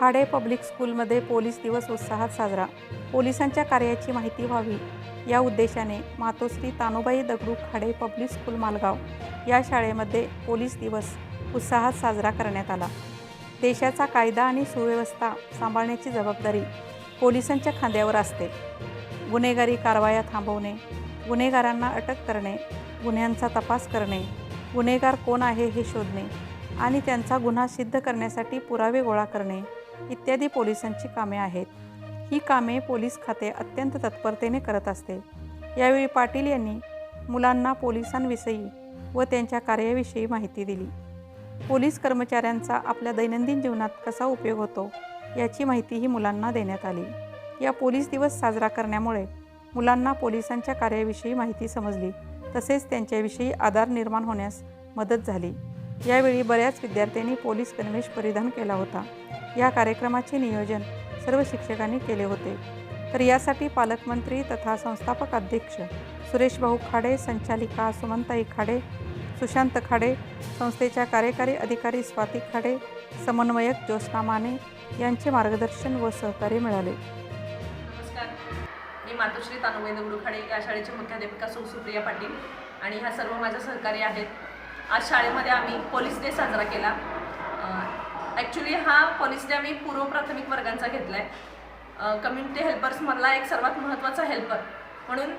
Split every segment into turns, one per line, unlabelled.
Khade public स्कूलमध्ये police दिवस उत्साहात साजरा. पोलिसांच्या कार्याची माहिती व्हावी. या उद्देशाने मातोश्री तानुबाई दगडू खाडे पब्लिक स्कूल मालगाव या शाळेमध्ये पोलीस दिवस उत्साहात साजरा करण्यात आला. देशाचा कायदा आणि सुव्यवस्था सांभाळण्याची जबाबदारी पोलिसांच्या खांद्यावर असते. गुन्हेगारी कारवाया थांबवणे गुन्हेगारांना अटक करणे गुन्ह्यांचा तपास करणे गुन्हेगार कोण आहे हे शोधणे आणि त्यांचा गुन्हा सिद्ध करण्यासाठी पुरावे गोळा करणे इत्यादी पोलिसांची कामे आहेत. ही कामे पोलीस खाते अत्यंत तत्परतेने करत असते. यावेळी पाटील यांनी मुलांना पोलिसांविषयी व त्यांच्या कार्याविषयी माहिती दिली. पोलीस कर्मचाऱ्यांचा आपल्या दैनंदिन जीवनात कसा उपयोग होतो याची माहितीही मुलांना देण्यात आली. या पोलीस दिवस साजरा करण्यामुळे मुलांना पोलिसांच्या कार्याविषयी माहिती समजली. तसेच त्यांच्याविषयी आधार निर्माण होण्यास मदत झाली. यावेळी बऱ्याच विद्यार्थ्यांनी पोलीस गणवेश परिधान केला होता. या कार्यक्रमाचे नियोजन सर्व शिक्षकांनी केले होते. तर यासाठी पालकमंत्री तथा संस्थापक अध्यक्ष सुरेश भाऊ खाडे संचालिका सुमंताई खाडे सुशांत खाडे संस्थेच्या कार्यकारी अधिकारी स्वाती खाडे समन्वयक ज्योत्स्ना माने यांचे मार्गदर्शन व सहकार्य मिळाले.
नमस्कार. मी मातोश्री तानुबाई दगडूखाडे या शाळेची मुख्याध्यापिका सुप्रिया पाटील आणि ह्या सर्व माझ्या सहकारी आहेत. आज शाळेमध्ये आम्ही पोलीस डे साजरा केला. ॲक्च्युली हा पोलीस डे आम्ही पूर्व प्राथमिक वर्गांचा घेतला आहे कम्युनिटी हेल्पर्समधला एक सर्वात महत्त्वाचा हेल्पर म्हणून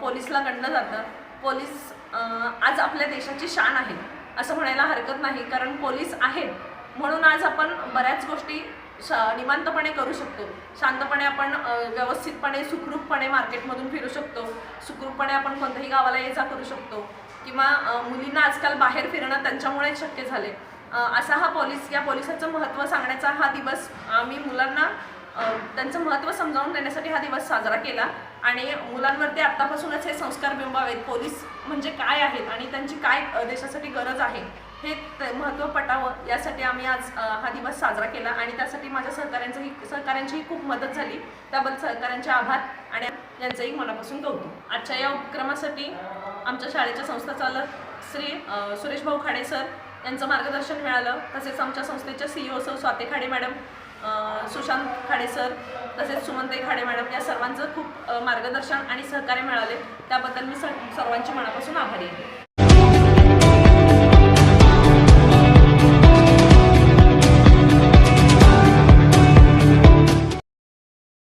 पोलीसला गणलं जातं. पोलीस आज आपल्या देशाची शान आहे असं म्हणायला हरकत नाही कारण पोलीस आहेत म्हणून आज आपण बऱ्याच गोष्टी शा निवांतपणे करू शकतो. शांतपणे आपण व्यवस्थितपणे सुखरूपपणे मार्केटमधून फिरू शकतो. सुखरूपपणे आपण कोणत्याही गावाला ये जा करू शकतो. किंवा मुलींना आजकाल बाहेर फिरणं त्यांच्यामुळेच शक्य झाले असा हा पोलीस या पोलिसाचं महत्त्व सांगण्याचा हा दिवस आम्ही मुलांना त्यांचं महत्त्व समजावून देण्यासाठी हा दिवस साजरा केला. आणि मुलांवरती आत्तापासूनच हे संस्कार बिंबावेत. पोलीस म्हणजे काय आहेत आणि त्यांची काय देशासाठी गरज आहे हे त- महत्त्व पटावं यासाठी आम्ही आज हा दिवस साजरा केला. आणि त्यासाठी सहकाऱ्यांचंही सहकाऱ्यांचीही खूप मदत झाली. त्याबद्दल सहकाऱ्यांचे आभार आणि यांचंही मनापासून कौतुक. आजच्या या उपक्रमासाठी आमच्या शाळेच्या संस्था चालक श्री सुरेश भाऊ खाडे सर यांचं मार्गदर्शन मिळालं. तसेच आमच्या संस्थेच्या सी ओ सौ स्वाती खाडे मॅडम सुशांत खाडे सर तसेच सुमनताई खाडे मॅडम या सर्वांचं खूप मार्गदर्शन आणि सहकार्य मिळाले. त्याबद्दल मी सर्वांची मनापासून आभारी आहे.